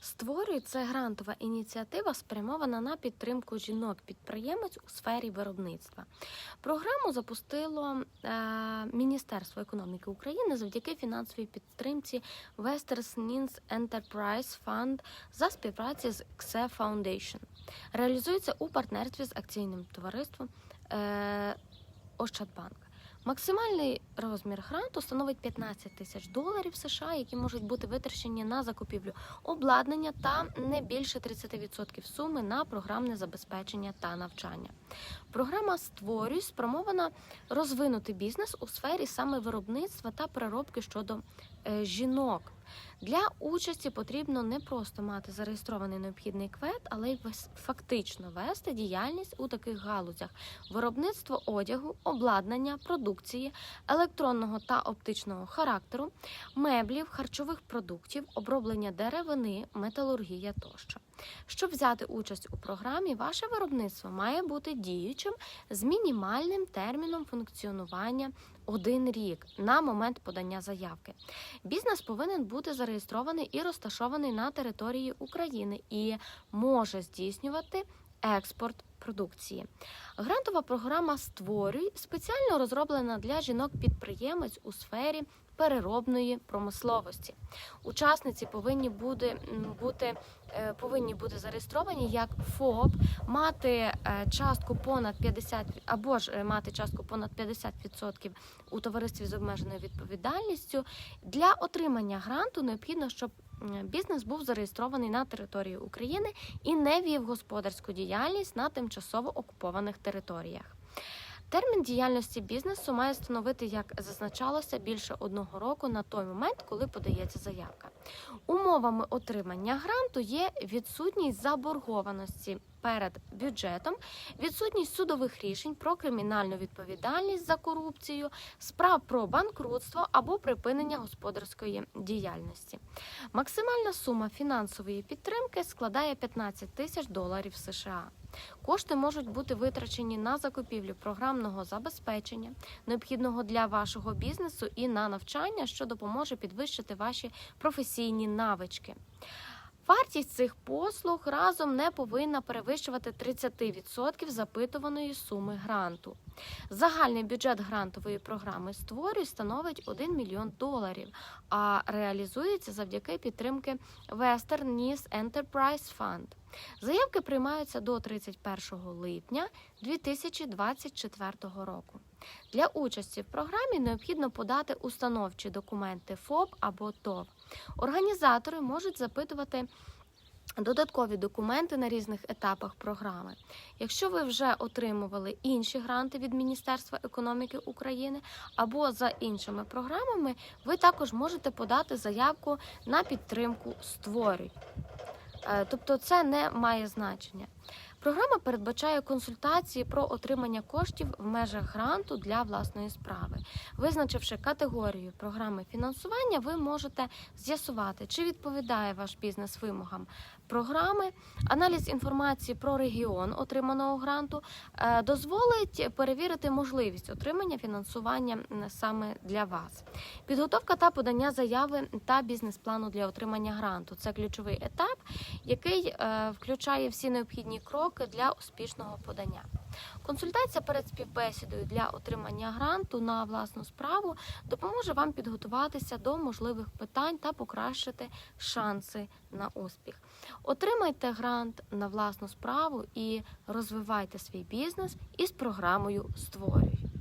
Створюй це грантова ініціатива, спрямована на підтримку жінок-підприємець у сфері виробництва. Програму запустило е, Міністерство економіки України завдяки фінансовій підтримці Western Means Enterprise Fund за співпраці з XE Foundation. Реалізується у партнерстві з акційним товариством е, Ощадбанк. Максимальний розмір гранту становить 15 тисяч доларів США, які можуть бути витрачені на закупівлю обладнання та не більше 30% суми на програмне забезпечення та навчання. Програма «Створюй» спромована розвинути бізнес у сфері саме виробництва та переробки щодо е, жінок. Для участі потрібно не просто мати зареєстрований необхідний квет, але й фактично вести діяльність у таких галузях: виробництво одягу, обладнання, продукції, електронного та оптичного характеру, меблів, харчових продуктів, оброблення деревини, металургія тощо. Щоб взяти участь у програмі, ваше виробництво має бути діючим з мінімальним терміном функціонування один рік на момент подання заявки. Бізнес повинен бути зареєстрований і розташований на території України і може здійснювати експорт продукції. Грантова програма Створюй спеціально розроблена для жінок-підприємець у сфері переробної промисловості. Учасниці повинні бути, бути, е, повинні бути зареєстровані як ФОП, мати е, частку понад 50 або ж е, мати частку понад 50% у товаристві з обмеженою відповідальністю. Для отримання гранту необхідно, щоб бізнес був зареєстрований на території України і не вів господарську діяльність на тимчасово окупованих територіях. Термін діяльності бізнесу має становити, як зазначалося, більше одного року на той момент, коли подається заявка. Умовами отримання гранту є відсутність заборгованості перед бюджетом, відсутність судових рішень про кримінальну відповідальність за корупцію, справ про банкрутство або припинення господарської діяльності. Максимальна сума фінансової підтримки складає 15 тисяч доларів США. Кошти можуть бути витрачені на закупівлю програмного забезпечення, необхідного для вашого бізнесу, і на навчання, що допоможе підвищити ваші професійні навички. Вартість цих послуг разом не повинна перевищувати 30% запитуваної суми гранту. Загальний бюджет грантової програми «Створюй» становить 1 мільйон доларів, а реалізується завдяки підтримки Western News Enterprise Fund. Заявки приймаються до 31 липня 2024 року. Для участі в програмі необхідно подати установчі документи ФОП або ТОВ. Організатори можуть запитувати додаткові документи на різних етапах програми. Якщо ви вже отримували інші гранти від Міністерства економіки України або за іншими програмами, ви також можете подати заявку на підтримку Створюй. Е, Тобто це не має значення. Програма передбачає консультації про отримання коштів в межах гранту для власної справи. Визначивши категорію програми фінансування, ви можете з'ясувати, чи відповідає ваш бізнес вимогам програми. Аналіз інформації про регіон отриманого гранту е, дозволить перевірити можливість отримання фінансування саме для вас. Підготовка та подання заяви та бізнес-плану для отримання гранту це ключовий етап, який е, включає всі необхідні кроки для успішного подання. Консультація перед співбесідою для отримання гранту на власну справу допоможе вам підготуватися до можливих питань та покращити шанси на успіх. Отримайте грант на власну справу і розвивайте свій бізнес із програмою Створюй.